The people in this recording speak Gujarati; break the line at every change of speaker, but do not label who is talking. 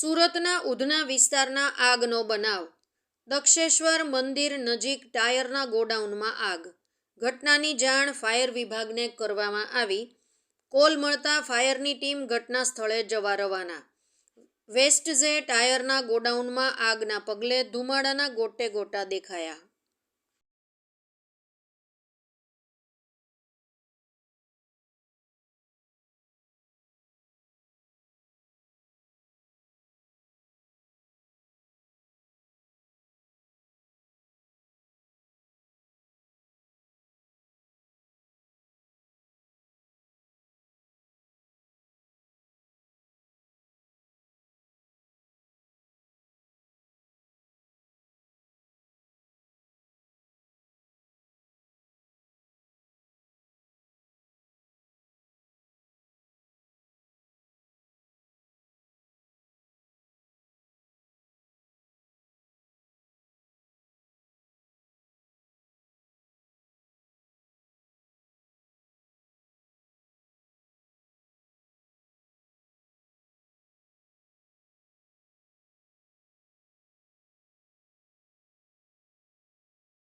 સુરતના ઉધના વિસ્તારના આગનો બનાવ. દક્ષેશ્વર મંદિર નજીક ટાયરના ગોડાઉનમાં આગ. ઘટનાની જાણ ફાયર વિભાગને કરવામાં આવી. કોલ મળતા ફાયરની ટીમ ઘટના સ્થળે જવા રવાના. વેસ્ટઝે ટાયરના ગોડાઉનમાં આગના પગલે ધુમાડાના ગોટે ગોટા દેખાયા.